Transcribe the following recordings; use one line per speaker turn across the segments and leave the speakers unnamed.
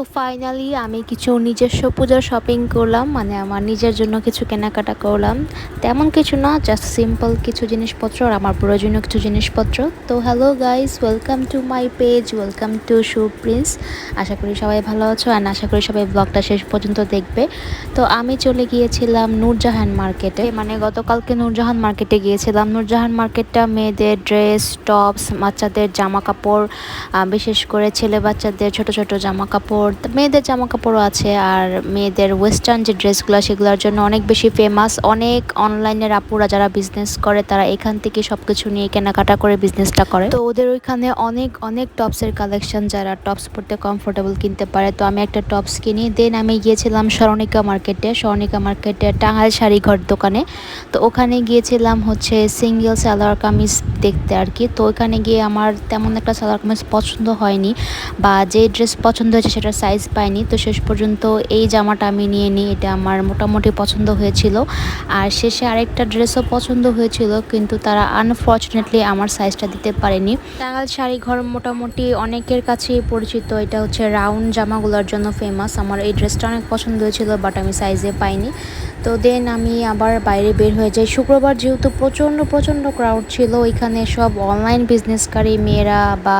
তো ফাইনালি আমি কিছু নিজস্ব পূজার শপিং করলাম মানে আমার নিজের জন্য কিছু কেনাকাটা করলাম। তেমন কিছু না জাস্ট সিম্পল কিছু জিনিসপত্র আর আমার প্রয়োজনীয় কিছু জিনিসপত্র। তো hello guys welcome to my page welcome to shoe prince আশা করি সবাই ভালো আছো আর আশা করি সবাই ব্লগটা শেষ পর্যন্ত দেখবে। তো আমি চলে গিয়েছিলাম নূরজাহান মার্কেটে মানে গতকালকে নূরজাহান মার্কেটে গিয়েছিলাম। নূরজাহান মার্কেটটা মেয়েদের ড্রেস টপস বাচ্চাদের জামা কাপড় বিশেষ করে ছেলে বাচ্চাদের ছোট ছোট জামা কাপড় তা মেয়েদের জামা কাপড়ও আছে আর মেয়েদের ওয়েস্টার্ন যে ড্রেসগুলো সেগুলোর জন্য অনেক বেশি ফেমাস অনেক অনলাইনের আপুরা যারা বিজনেস করে, তারা এখান থেকে সব কিছু নিয়ে কেনাকাটা করে বিজনেসটা করে। তো ওদের ওইখানে অনেক অনেক টপসের কালেকশন যারা টপস পরতে কমফোর্টেবল কিনতে পারে। তো আমি একটা টপস কিনি। দেন আমি গিয়েছিলাম স্বর্ণিকা মার্কেটে স্বর্ণিকা মার্কেটে টাঙ্গাইল শাড়ি ঘর দোকানে। তো ওখানে গিয়েছিলাম হচ্ছে সিঙ্গেল সালোয়ার কামিজ দেখতে আর কি। তো ওখানে গিয়ে আমার তেমন একটা সালোয়ার কামিজ পছন্দ হয়নি বা যে ড্রেস পছন্দ হয়েছে, সেটা সাইজ পাইনি। তো শেষ পর্যন্ত এই জামাটা আমি নিয়ে নিই। এটা আমার মোটামুটি পছন্দ হয়েছিল। আর শেষে আরেকটা ড্রেসও পছন্দ হয়েছিল, কিন্তু তারা আনফর্চুনেটলি আমার সাইজটা দিতে পারেনি। টাঙ্গাল শাড়ি ঘর মোটামুটি অনেকের কাছেই পরিচিত। এটা হচ্ছে রাউন্ড জামাগুলোর জন্য ফেমাস আমার এই ড্রেসটা অনেক পছন্দ হয়েছিল বাট আমি সাইজে পাইনি। তো দেন আমি আবার বাইরে বের হয়ে যাই। শুক্রবার যেহেতু প্রচণ্ড প্রচণ্ড ক্রাউড ছিল, ওইখানে সব অনলাইন বিজনেসকারী মেয়েরা বা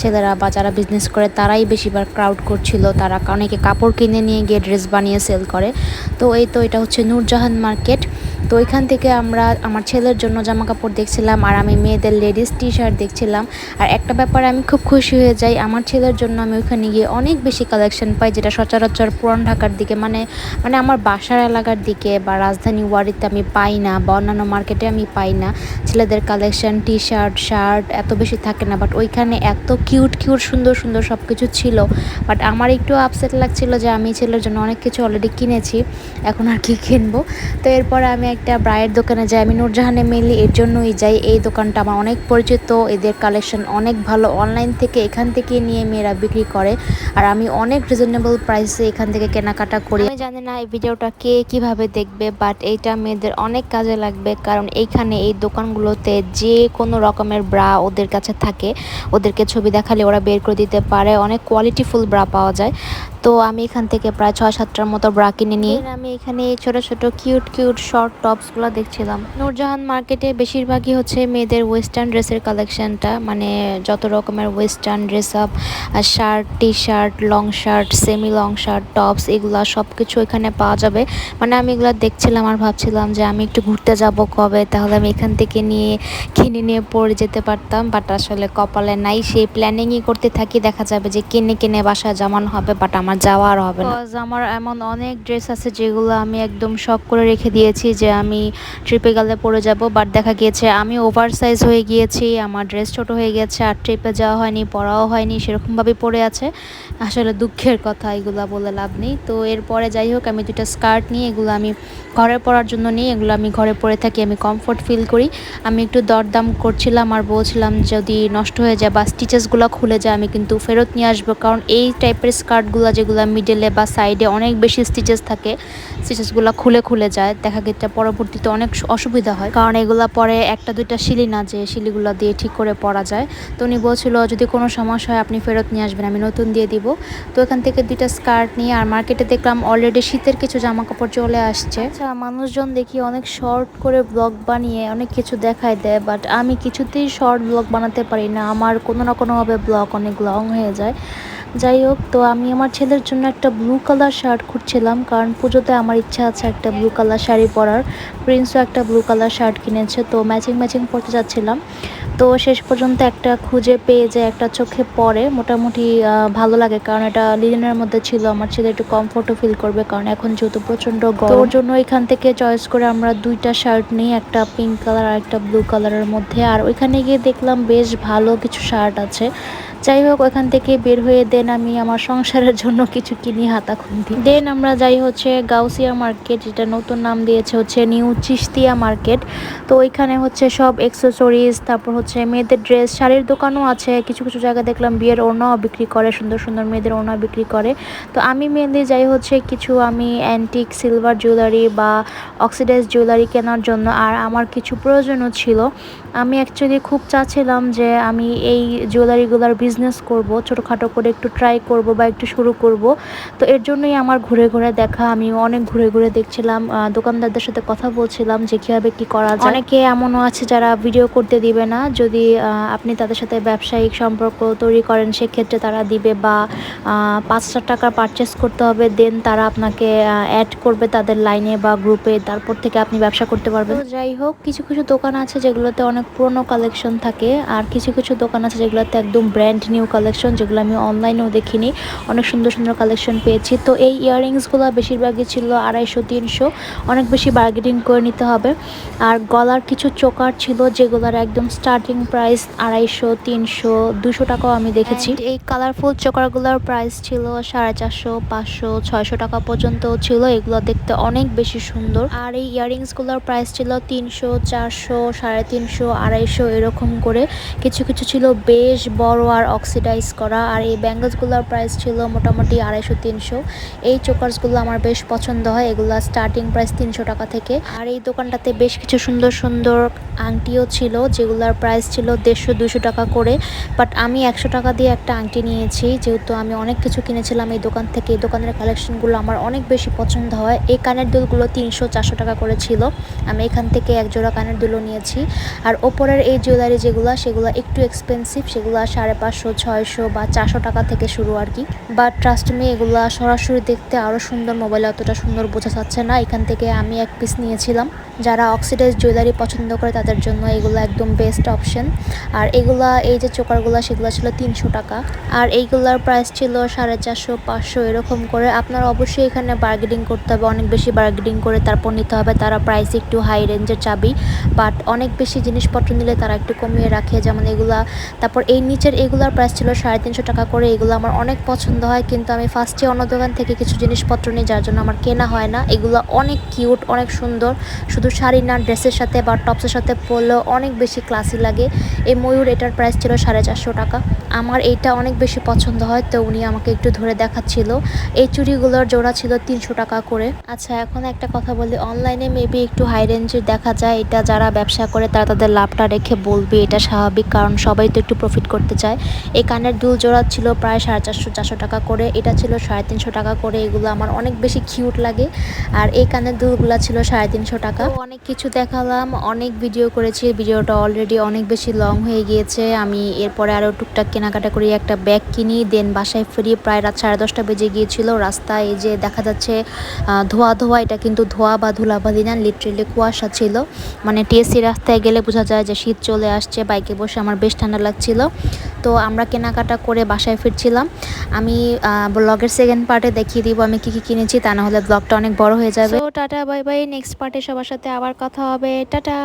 ছেলেরা বা যারা বিজনেস করে, তারাই বেশিরভাগ ক্রাউড করছিল। তারা অনেকে কাপড় কিনে নিয়ে গিয়ে ড্রেস বানিয়ে সেল করে। তো এই তো এটা হচ্ছে নূরজাহান মার্কেট তো ওইখান থেকে আমরা আমার ছেলের জন্য জামা কাপড় দেখছিলাম আর আমি মেয়েদের লেডিস টি শার্ট দেখছিলাম। আর একটা ব্যাপারে আমি খুব খুশি হয়ে যাই, আমার ছেলের জন্য আমি ওইখানে গিয়ে অনেক বেশি কালেকশন পাই যেটা সচরাচর পুরান ঢাকার দিকে মানে মানে আমার বাসার এলাকার দিকে বা রাজধানী ওয়ারিতে আমি পাই না বা অন্যান্য মার্কেটে আমি পাই না। ছেলেদের কালেকশন টি শার্ট শার্ট এত বেশি থাকে না বাট ওইখানে এত কিউট কিউট সুন্দর সুন্দর সব কিছু ছিল। বাট আমার একটু আপসেট লাগছিল যে আমি ছেলের জন্য অনেক কিছু অলরেডি কিনেছি, এখন আর কি কিনবো? তো এরপরে আমি একটা ব্রায়ের দোকানে যাই আমি নূরজাহানে মেনলি এর জন্যই যাই। এই দোকানটা আমার অনেক পরিচিত। এদের কালেকশন অনেক ভালো। অনলাইন থেকে এখান থেকে নিয়ে মেয়েরা বিক্রি করে। আর আমি অনেক রিজনেবল প্রাইসে এখান থেকে কেনাকাটা করি। আমি জানি না এই ভিডিওটা কে কীভাবে দেখবে বাট এইটা মেয়েদের অনেক কাজে লাগবে। কারণ এইখানে এই দোকানগুলোতে যে কোনো রকমের ব্রা ওদের কাছে থাকে। ওদেরকে ছবি দেখালে ওরা বের করে দিতে পারে। অনেক কোয়ালিটিফুল ব্রা পাওয়া যায়। তো আমি এখান থেকে প্রায় ছয় সাতটার মতো ব্রা কিনে নিই আমি এখানে ছোট ছোট কিউট কিউট শর্ট টপসগুলো দেখছিলাম। নূরজাহান মার্কেটে বেশিরভাগই হচ্ছে মেয়েদের ওয়েস্টার্ন ড্রেসের কালেকশনটা মানে যত রকমের western dress up shirt T shirt long shirt semi long shirt tops এগুলা সব কিছু এখানে পাওয়া যাবে। মানে আমি এগুলো দেখছিলাম আর ভাবছিলাম যে আমি একটু ঘুরতে যাব কবে তাহলে আমি এখান থেকে নিয়ে কিনে নিয়ে পরে যেতে পারতাম। বাট আসলে কপালে নাই সেই প্ল্যানিংই করতে থাকি দেখা যাবে যে কিনে কিনে বাসায় জমানো হবে বাট আমার যাওয়া আর হবে না। আমার এমন অনেক ড্রেস আছে যেগুলো আমি একদম শখ করে রেখে দিয়েছি যে আমি ট্রিপে গেলে পরে যাব বাট দেখা গিয়েছে আমি ওভার সাইজ হয়ে গিয়েছি, আমার ড্রেস ছোট হয়ে গেছে, আর ট্রিপে যাওয়া হয়নি পরাও হয়নি সেরকমভাবে পড়ে আছে। আসলে দুঃখের কথা, এগুলো বলে লাভ নেই। তো এরপরে যাই হোক, আমি দুটো স্কার্ট নিই এগুলো আমি ঘরে পরার জন্য নিই, এগুলো আমি ঘরে পরে থাকি, আমি কমফোর্ট ফিল করি। আমি একটু দরদাম করছিলাম আর বলছিলাম যদি নষ্ট হয়ে যায় বা স্টিচেসগুলো খুলে যায়, আমি কিন্তু ফেরত নিয়ে আসব, কারণ এই টাইপের স্কার্টগুলো যেগুলো মিডলে বা সাইডে অনেক বেশি স্টিচেস থাকে স্টিচেসগুলো খুলে খুলে যায়। দেখা গেছে পরবর্তীতে অনেক অসুবিধা হয়। কারণ এগুলো পরে একটা, দুইটা শিলি না যে শিলিগুলো দিয়ে ঠিক করে পরা যায়। তো উনি বলছিল, যদি কোনো সমস্যা হয়, আপনি ফেরত নিয়ে আসবেন, আমি নতুন দিয়ে দিব। তো এখান থেকে দুইটা স্কার্ট নিয়ে আর মার্কেটে দেখলাম অলরেডি শীতের কিছু জামা কাপড় চলে আসছে। আচ্ছা মানুষজন দেখি অনেক শর্ট করে ব্লগ বানিয়ে অনেক কিছু দেখায় দেয় বাট আমি কিছুতেই শর্ট ব্লগ বানাতে পারি না। আমার কোনো না কোনোভাবে ব্লগ অনেক লং হয়ে যায়। যাই হোক, তো আমি আমার ছেলের জন্য একটা ব্লু কালার শার্ট খুঁজছিলাম, কারণ পুজোতে আমার ইচ্ছা আছে একটা ব্লু কালার শাড়ি পরার। প্রিন্সও একটা ব্লু কালার শার্ট কিনেছে, তো ম্যাচিং ম্যাচিং পরতে যাচ্ছিলাম। তো শেষ পর্যন্ত একটা খুঁজে পেয়ে যে একটা চোখে পড়ে, মোটামুটি ভালো লাগে, কারণ এটা লিনেনের মধ্যে ছিল, আমার ছেলে একটু কমফোর্টও ফিল করবে, কারণ এখন যেহেতু প্রচণ্ড গরম। ওর জন্য এখান থেকে চয়েস করে আমরা দুইটা শার্ট নিই, একটা পিঙ্ক কালার আর একটা ব্লু কালারের মধ্যে। আর ওইখানে গিয়ে দেখলাম বেশ ভালো কিছু শার্ট আছে। যাই হোক, ওখান থেকে বের হয়ে দেন আমি আমার সংসারের জন্য কিছু কিনি হাতা খুন্তি দেন আমরা যাই হচ্ছে গাউসিয়া মার্কেট, যেটা নতুন নাম দিয়েছে হচ্ছে নিউ চিস্তিয়া মার্কেট। তো ওইখানে হচ্ছে সব অ্যাক্সেসরিজ তারপর হচ্ছে মেয়েদের ড্রেস শাড়ির দোকানও আছে। কিছু কিছু জায়গায় দেখলাম বিয়ের ওড়নাও বিক্রি করে, সুন্দর সুন্দর মেয়েদের ওড়না বিক্রি করে। তো আমি মেনলি যাই হচ্ছে কিছু আমি অ্যান্টিক সিলভার জুয়েলারি বা অক্সিডাইজ জুয়েলারি কেনার জন্য, আর আমার কিছু প্রয়োজনও ছিল। আমি অ্যাকচুয়ালি খুব চাচ্ছিলাম যে আমি এই জুয়েলারিগুলোর বিজনেস করব ছোটোখাটো করে একটু ট্রাই করব বা একটু শুরু করব। তো এর জন্যই আমার ঘুরে ঘুরে দেখা আমি অনেক ঘুরে ঘুরে দেখছিলাম। দোকানদারদের সাথে কথা বলছিলাম যে কীভাবে কী করা যায়। অনেকে এমনও আছে যারা ভিডিও করতে দিবে না। যদি আপনি তাদের সাথে ব্যবসায়িক সম্পর্ক তৈরি করেন সেক্ষেত্রে তারা দিবে বা পাঁচ হাজার টাকা পারচেস করতে হবে। দেন তারা আপনাকে অ্যাড করবে তাদের লাইনে বা গ্রুপে তারপর থেকে আপনি ব্যবসা করতে পারবেন। যাই হোক কিছু কিছু দোকান আছে যেগুলোতে অনেক পুরনো কালেকশন থাকে। আর কিছু কিছু দোকান আছে যেগুলোতে একদম ব্র্যান্ড নিউ কালেকশন যেগুলো আমি অনলাইনেও দেখিনি। অনেক সুন্দর সুন্দর কালেকশন পেয়েছি। তো এই ইয়াররিংসগুলো বেশিরভাগই ছিল আড়াইশো, তিনশো। অনেক বেশি বার্গেনিং করে নিতে হবে। আর গলার কিছু চোকার ছিল, যেগুলোর একদম স্টার্টিং প্রাইস আড়াইশো, তিনশো, দুশো টাকাও আমি দেখেছি। এই কালারফুল চোকারগুলোর প্রাইস ছিল সাড়ে চারশো, পাঁচশো, ছয়শো টাকা পর্যন্ত ছিল। এগুলো দেখতে অনেক বেশি সুন্দর। আর এই ইয়াররিংসগুলোর প্রাইস ছিল তিনশো, চারশো, সাড়ে তিনশো, আড়াইশো, এরকম করে। কিছু কিছু ছিল বেশ বড় আর অক্সিডাইজ করা। আর এই ব্যাঙ্গলসগুলোর প্রাইস ছিল মোটামুটি আড়াইশো, তিনশো। এই চোকার্সগুলো আমার বেশ পছন্দ হয়। এগুলো স্টার্টিং প্রাইস তিনশো টাকা থেকে। আর এই দোকানটাতে বেশ কিছু সুন্দর সুন্দর আংটিও ছিল, যেগুলোর প্রাইস ছিল দেড়শো দুশো টাকা করে। বাট আমি একশো টাকা দিয়ে একটা আংটি নিয়েছি। যেহেতু আমি অনেক কিছু কিনেছিলাম এই দোকান থেকে। এই দোকানের কালেকশনগুলো আমার অনেক বেশি পছন্দ হয়। এই কানের দুলগুলো তিনশো, চারশো টাকা করে ছিল। আমি এখান থেকে এক জোড়া কানের দুলও নিয়েছি। আর ওপরের এই জুয়েলারি যেগুলো, সেগুলো একটু এক্সপেন্সিভ সেগুলো সাড়ে পাঁচশো ছয়শো বা চারশো টাকা থেকে শুরু আর কি। বাট ট্রাস্ট মি এগুলো সরাসরি দেখতে আরও সুন্দর মোবাইল অতটা সুন্দর বোঝা যাচ্ছে না। এখান থেকে আমি এক পিস নিয়েছিলাম। যারা অক্সিডাইজ জুয়েলারি পছন্দ করে, তাদের জন্য এগুলো একদম বেস্ট অপশন আর এগুলা, এই যে চোকারগুলো, সেগুলো ছিল তিনশো টাকা। আর এইগুলার প্রাইস ছিল সাড়ে চারশো, পাঁচশো, এরকম করে। আপনার অবশ্যই এখানে বার্গেনিং করতে হবে। অনেক বেশি বার্গেনিং করে তারপর নিতে হবে। তারা প্রাইস একটু হাই রেঞ্জের চাবি। বাট অনেক বেশি জিনিসপত্র নিলে তারা একটু কমিয়ে রাখে। যেমন এগুলা, তারপর এই নিচের এগুলার প্রাইস ছিল, সাড়ে তিনশো টাকা করে এগুলো আমার অনেক পছন্দ হয়, কিন্তু আমি ফার্স্টে অন্য দোকান থেকে কিছু জিনিসপত্র নিই, যার জন্য আমার কেনা হয় না। এগুলো অনেক কিউট অনেক সুন্দর। শুধু শাড়ি না, ড্রেসের সাথে বা টপসের সাথে পরলেও অনেক বেশি ক্লাসি লাগে। এই ময়ূর এটার প্রাইস ছিল সাড়ে চারশো টাকা। আমার এইটা অনেক বেশি পছন্দ হয়, তো উনি আমাকে একটু ধরে দেখাচ্ছিল। এই চুড়িগুলোর জোড়া ছিল তিনশো টাকা করে। আচ্ছা এখন একটা কথা বলি অনলাইনে মেবি একটু হাই রেঞ্জের দেখা যায়। এটা যারা ব্যবসা করে, তারা তাদের লাভটা রেখে বলবে, এটা স্বাভাবিক, কারণ সবাই তো একটু প্রফিট করতে চায়। এই কানের দুল জোড়া ছিল প্রায় সাড়ে চারশো চারশো টাকা করে। এটা ছিল সাড়ে তিনশো টাকা করে। এগুলো আমার অনেক বেশি কিউট লাগে। আর এই কানের দুলগুলো ছিল সাড়ে তিনশো টাকা। অনেক কিছু দেখালাম, অনেক ভিডিও করেছি। ভিডিওটা অলরেডি অনেক বেশি লং হয়ে গিয়েছে। আমি এরপরে আরও টুকটাক কেনাকাটা করি, একটা ব্যাগ কিনি। দেন বাসায় ফিরি, প্রায় রাত সাড়ে দশটা বেজে গিয়েছিল। রাস্তায় এই যে দেখা যাচ্ছে ধোয়া ধোয়া, এটা কিন্তু ধোয়া বা ধুলাবালি না লিটারেলি কুয়াশা ছিল। মানে টিএসসি রাস্তায় গেলে বোঝা যায় যে শীত চলে আসছে বাইকে বসে আমার বেশ ঠান্ডা লাগছিল। তো আমরা কেনাকাটা করে বাসায় ফিরছিলাম। আমি ব্লগের সেকেন্ড পার্টে দেখিয়ে দিব আমি কি কি কিনেছি, তা না হলে ব্লগটা অনেক বড় হয়ে যাবে। তো টাটা বাই বাই নেক্সট পার্টে সবার সাথে আবার কথা হবে। টাটা!